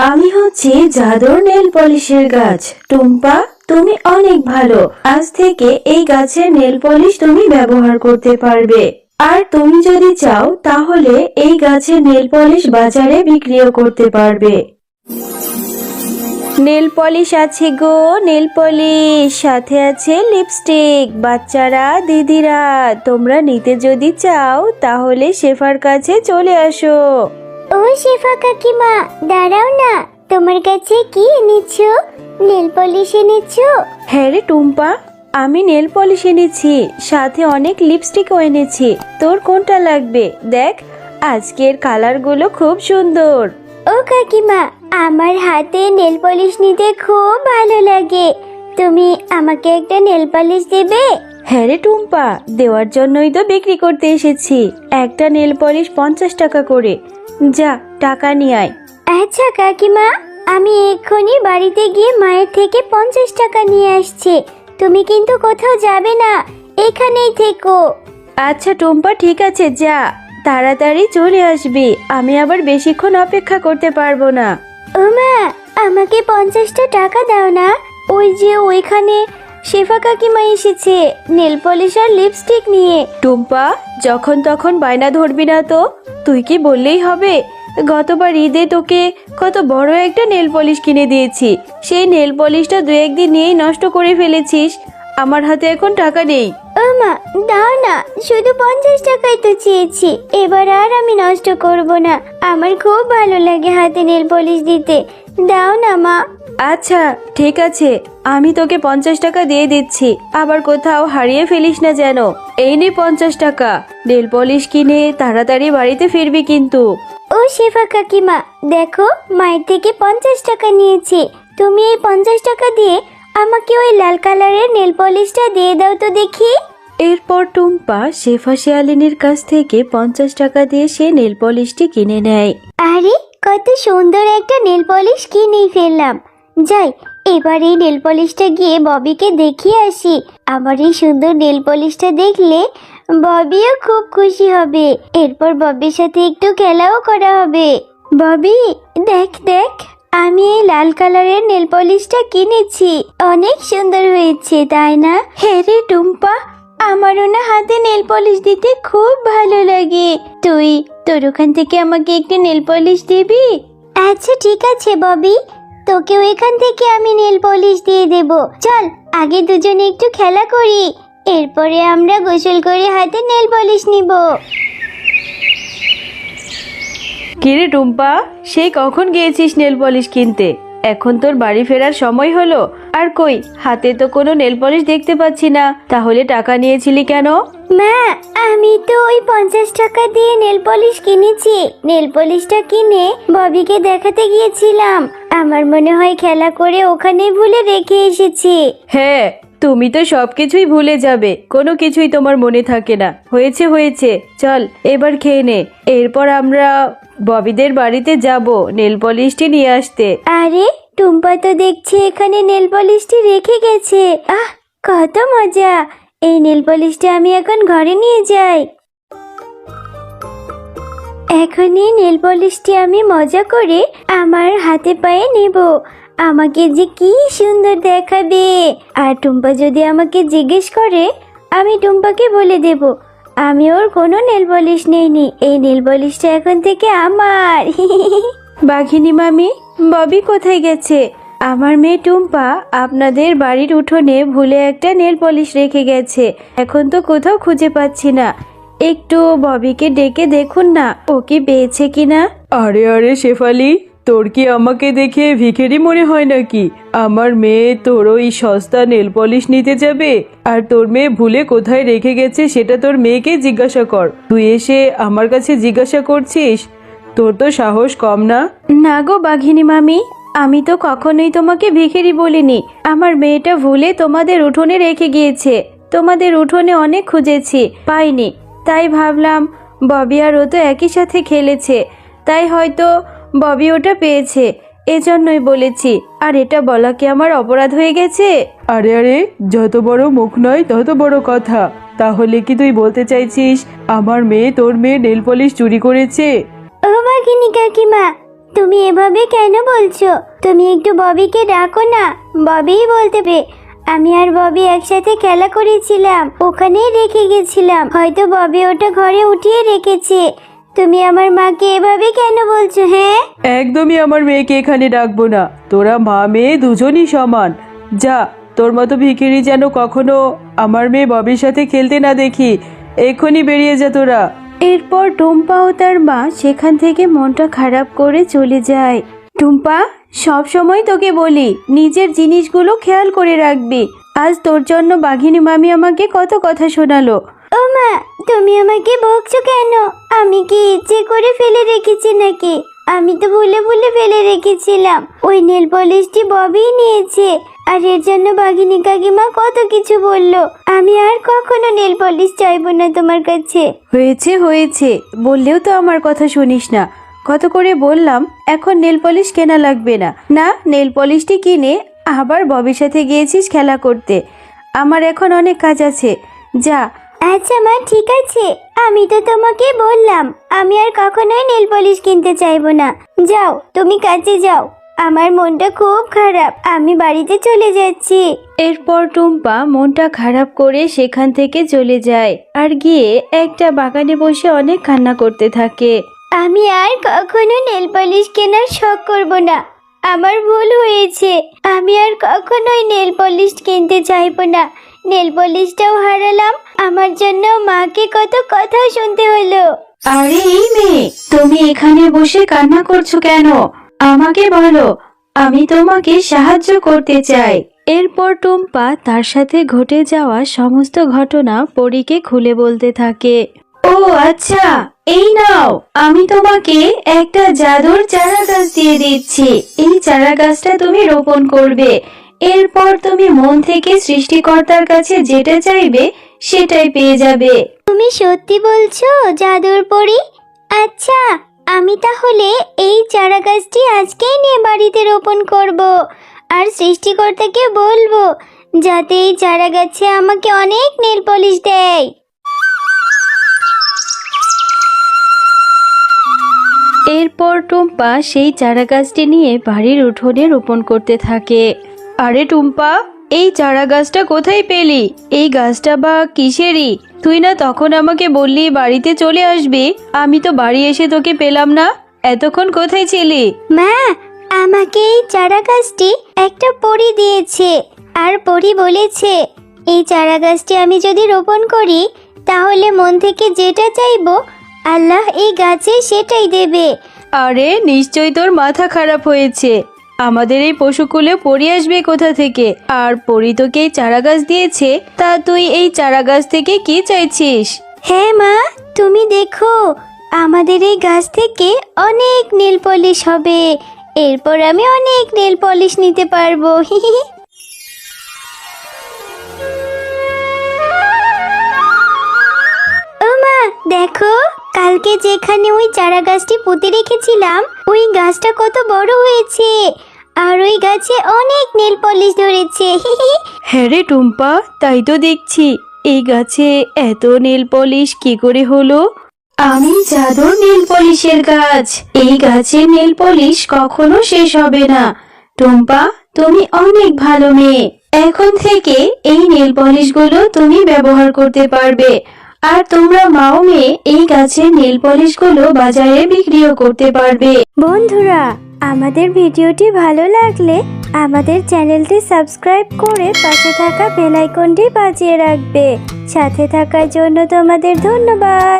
আমি হচ্ছি জাদুর নেল পলিশের গাছ। টুম্পা, তুমি অনেক ভালো। আজ থেকে এই গাছের নেল পলিশ তুমি ব্যবহার করতে পারবে। আর তুমি যদি চাও, তাহলে এই গাছের নেল পলিশ বাজারে বিক্রিও করতে পারবে। নেল পলিশ আছে গো, নেল পলিশ। সাথে আছে লিপস্টিক। বাচ্চারা, দিদিরা, তোমরা নিতে যদি চাও, তাহলে শেফার কাছে চলে আসো। ও শেফা কাকিমা দাঁড়াও না। তোমার কাছে কি এনেছো? নেল পলিশ এনেছো? হ্যাঁ রে টুম্পা আমি নেল পলিশ এনেছি সাথে অনেক লিপস্টিকও এনেছি। তোর কোনটা লাগবে? দেখ আজকের কালারগুলো খুব সুন্দর। ও কাকিমা আমার হাতে নেল পলিশ নিতে খুব ভালো লাগে। তুমি আমাকে একটা নেল পলিশ দেবে? হ্যাঁ রে টুম্পা দেওয়ার জন্যই তো বিক্রি করতে এসেছি। একটা নেল পলিশ পঞ্চাশ টাকা করে। যা টাকা নিয়ে আয়। আচ্ছা কাকিমা আমি এক্ষুনি বাড়িতে গিয়ে মায়ের থেকে পঞ্চাশ টাকা নিয়ে আসছি। তুমি কিন্তু কোথাও যাবে না এখানেই থেকো। আচ্ছা টুম্পা ঠিক আছে যা। তাড়াতাড়ি চলে আসবি। আমি আবার বেশিক্ষণ অপেক্ষা করতে পারব না। ওমা আমাকে পঞ্চাশটা টাকা দাও না। ওই যে ওইখানে শেফা কাকিমা এসেছে নেল পলিশ আর লিপস্টিক নিয়ে। টুম্পা যখন তখন বায়না ধরবি না তো? তুই কি বললেই হবে? গতবার ঈদে তোকে কত বড় একটা নেল পলিশ কিনে দিয়েছি। সেই নেল পলিশটা দু একদিন নিয়েই নষ্ট করে ফেলেছিস। আমার হাতে এখন টাকা নেই। ওমা দাও না শুধু পঞ্চাশ টাকাই তো চেয়েছি। এবার আর আমি নষ্ট করব না। আমার খুব ভালো লাগে হাতে নেল পলিশ দিতে। দাও না মা। আচ্ছা ঠিক আছে। আমি তোকে পঞ্চাশ টাকা দিয়ে দিচ্ছি আবার কোথাও হারিয়ে ফেলিস না যেন। এই নে পঞ্চাশ টাকা। নেল পলিশ কিনে তাড়াতাড়ি বাড়িতে ফিরবি কিন্তু। ও শেফা কাকিমা দেখো মায়ের থেকে পঞ্চাশ টাকা নিয়েছি। তুমি এই পঞ্চাশ টাকা দিয়ে আমাকে ওই লাল কালারের নেল পলিশটা দিয়ে দাও তো দেখি। এরপর টুম্পা শেফা শিয়ালিনীর কাছ থেকে পঞ্চাশ টাকা দিয়ে সে নেল পলিশটি কিনে নেয়। আরে কত সুন্দর একটা নেল পলিশ কিনেই ফেললাম। যাই এবার এই নেল পলিশটা গিয়ে ববিকে দেখিয়ে আসি। আমার এই সুন্দর নেল পলিশটা দেখলে ববিও খুব খুশি হবে। এরপর ববির সাথে একটু খেলাও করা হবে। ববি, দেখ দেখ, আমি এই লাল কালারের নেল পলিশটা কিনেছি। অনেক সুন্দর হয়েছে, তাই না? হ্যাঁ রে টুম্পা, আমারও না হাতে নেল পলিশ দিতে খুব ভালো লাগে। তুই, তোর ওখান থেকে আমাকে একটি নেল পলিশ দিবি? আচ্ছা ঠিক আছে, ববি। তোকেও এখান থেকে আমি নেল পলিশ দিয়ে দেব। চল, আগে দুজনে একটু খেলা করি। এরপরে আমরা গোসল করে হাতে নেল পলিশ নিব। কিরে টুম্পা, সেই কখন গিয়েছিস নেল পলিশ কিনতে? এখন তোর বাড়ি ফেরার সময় হলো। আর কই হাতে তো কোনো নেল পলিশ দেখতে পাচ্ছি না। তাহলে টাকা নিয়েছিলি কেন? মা আমি তো ওই পঞ্চাশ টাকা দিয়ে নেল পলিশ কিনেছি। নেল পলিশটা কিনে ববিকে দেখাতে গিয়েছিলাম। আমার মনে হয় খেলা করে ওখানে ভুলে রেখে এসেছি। হ্যাঁ তুমি তো সবকিছুই ভুলে যাবে। কোনো কিছুই তোমার মনে থাকে না। হয়েছে হয়েছে। চল এবার খেয়ে নে। এরপর আমরা ববিদের বাড়িতে যাব নেল পলিশটি নিয়ে আসতে। আরে টুম্পা তো দেখছি এখানে নেল পলিশটি রেখে গেছে। আহ, কত মজা। এই নেল পলিশটা আমি এখন ঘরে নিয়ে যাই। এখনই নেল পলিশটি আমি মজা করে আমার হাতে পায়ে নেব। আমাকে যে কি সুন্দর দেখাবে। আর টুম্পা যদি আমাকে জিজ্ঞেস করে, আমি টুম্পাকে বলে দেব, আমি ওর কোনো নেল পলিশ নেইনি। এই নেল পলিশটা এখন থেকে আমার। বাঘিনী মামি ববি কোথায় গেছে? আমার মেয়ে টুম্পা আপনাদের বাড়ির উঠোনে ভুলে একটা নেল পলিশ রেখে গেছে। এখন তো কোথাও খুঁজে পাচ্ছি না। একটু ববিকে ডেকে দেখুন না, ও কি পেয়েছে কিনা? আরে আরে শেফালি, তোর কি আমাকে দেখে ভিখেরি মনে হয় নাকি? আমার মেয়ে তোর ওই সস্তা নেল পলিশ নিতে যাবে, আর তোর মেয়ে ভুলে কোথায় রেখে গেছে সেটা তোর মেয়েকে জিজ্ঞাসা কর। তুই এসে আমার কাছে জিজ্ঞাসা করছিস? তোর তো সাহস কম না? না গো বাঘিনী মামি আমি তো কখনোই তোমাকে ভিখেরি বলিনি। আমার মেয়েটা ভুলে তোমাদের উঠোনে রেখে গিয়েছে। তোমাদের উঠোনে অনেক খুঁজেছি পাইনি। তাই ভাবলাম ববি আর ও তো একই সাথে খেলেছে। তাই হয়তো ববি ওটা পেয়েছে। এজন্যই বলেছি আর এটা বলা কি আমার অপরাধ হয়ে গেছে? আরে আরে যত বড় মুখ নয় তত বড় কথা। তাহলে কি তুই বলতে চাইছিস আমার মেয়ে তোর মেয়ে নেল পলিশ চুরি করেছে? বাঘিনী কাকিমা তুমি এভাবে কেন বলছো? তুমি একটু ববিকে ডাকো না, ববিই বলতে পে। আমি আর ববি একসাথে খেলা করেছিলাম, ওখানেই রেখে গেছিলাম। হয়তো ববি ওটা ঘরে উঠিয়ে রেখেছে। তুমি আমার মাকে এভাবে কেন বলছো হ্যাঁ? একদমই আমার মেয়েকে এখানে ডাকবো না। তোরা মা মেয়ে দুজনই সমান। যা, তোর মতো ভিখিরি যেন কখনো আমার মেয়ে ববির সাথে খেলতে না দেখি। এক্ষুনি বেরিয়ে যা তোরা। এরপর টুম্পা ও তার মা সেখান থেকে মনটা খারাপ করে চলে যায়। টুম্পা, সব সময় তোকে বলি, নিজের জিনিসগুলো খেয়াল করে রাখবি। আজ তোর জন্য বাঘিনী মামি আমাকে কত কথা শোনালো। ও মা তুমি আমাকে বকছো কেন? আমি কি ইচ্ছে করে ফেলে রেখেছি নাকি? আমি তো ভুলে ভুলে ফেলে রেখেছিলাম। ওই নেল পলিশটি ববি নিয়েছে। আর এর জন্য বাঘিনী কাকিমা কত কিছু বলল। আমি আর কখনো নেল পলিশ চাইব না তোমার কাছে। হয়েছে হয়েছে। বললেও তো আমার কথা শুনিস না। কত করে বললাম, এখন নেল পলিশ কেনা লাগবে না। না, নেল পলিশটি কিনে আবার ববির সাথে গিয়েছিস খেলা করতে। আমার এখন অনেক কাজ আছে। যা আচ্ছা মা ঠিক আছে। আমি তো তোমাকে বললাম আমি আর কখনোই নেল পলিশ কিনতে চাইব না। যাও তুমি কাজে যাও। আমার মনটা খুব খারাপ আমি বাড়িতে চলে যাচ্ছি। এরপর টুম্পা মনটা খারাপ করে সেখান থেকে চলে যায় আর গিয়ে একটা বাগানে বসে অনেক কান্না করতে থাকে। আমি আর কখনো নেল পলিশ কেনার শখ করব না। আমার ভুল হয়েছে। আমি আর কখনোই নেল পলিশ কিনতে চাইব না। নেল পলিশটাও হারালাম। আমার জন্য মাকে কত কথা শুনতে হলো। আরে এই মেয়ে তুমি এখানে বসে কান্না করছ কেন? আমাকে বলো আমি তোমাকে সাহায্য করতে চাই। এরপর টুম্পা তার সাথে ঘটে যাওয়া সমস্ত ঘটনা পরীকে খুলে বলতে থাকে। ও আচ্ছা এই নাও আমি তোমাকে একটা জাদুর চারা গাছ দিয়ে দিচ্ছি। এই চারা গাছটা তুমি রোপণ করবে। এরপর তুমি মন থেকে সৃষ্টিকর্তার কাছে যেটা চাইবে সেটাই পেয়ে যাবে। তুমি সত্যি বলছো জাদুর পরি? আচ্ছা আমি তাহলে এই চারা গাছটি আজকেই নিয়ে বাড়িতে রোপণ করব। আর সৃষ্টিকর্তাকে বলব যাতে এই চারা গাছে আমাকে অনেক নেল পলিশ দেয়। এরপর টুম্পা সেই চারা গাছটি নিয়ে বাড়ির উঠোনে রোপণ করতে থাকে। আরে টুম্পা এই চারা গাছটা কোথায় পেলি? এই গাছটা বা কিসেরই? তুই না তখন আমাকে বললি বাড়িতে চলে আসবি। আমি তো বাড়ি এসে তোকে পেলাম না। এতক্ষণ কোথায় ছিলি? মা আমাকে এই চারা গাছটি একটা পরি দিয়েছে। আর পরি বলেছে এই চারা গাছটি আমি যদি রোপণ করি তাহলে মন থেকে যেটা চাইব আল্লাহ এই গাছে সেটাই দেবে। আরে নিশ্চয়ই তোর মাথা খারাপ হয়েছে। আমাদের এই পশুকুলে পরি আসবে কোথা থেকে? আর পরি তোকে এই চারা গাছ দিয়েছে, তা তুই এই চারা গাছ থেকে কি চাইছিস? হ্যাঁ মা, তুমি দেখো, আমাদের এই গাছ থেকে অনেক নেল পলিশ হবে। এরপর আমি অনেক নেল পলিশ নিতে পারব। দেখো, কালকে যেখানে ওই চারা গাছটি পুঁতে রেখেছিলাম, ওই গাছটা কত বড় হয়েছে। আর ওই গাছে অনেক নেল পলিশ ধরেছে। হ্যাঁ রে টুম্পা তাই তো দেখছি। এই গাছে এত নীল পলিশ কি করে হলো? আমি জাদুর নীল পলিশের গাছ। এই গাছের নীল পলিশ কখনো শেষ হবে না। টুম্পা তুমি অনেক ভালো মেয়ে। এখন থেকে এই নীল পলিশগুলো তুমি ব্যবহার করতে পারবে। আর তোমরা মাও মেয়ে এই গাছের নীল পলিশগুলো বাজারে বিক্রিও করতে পারবে। বন্ধুরা আমাদের ভিডিওটি ভালো লাগলে আমাদের চ্যানেলটি সাবস্ক্রাইব করে পাশে থাকা বেলাইকনটি বাজিয়ে রাখবে। সাথে থাকার জন্য তোমাদের ধন্যবাদ।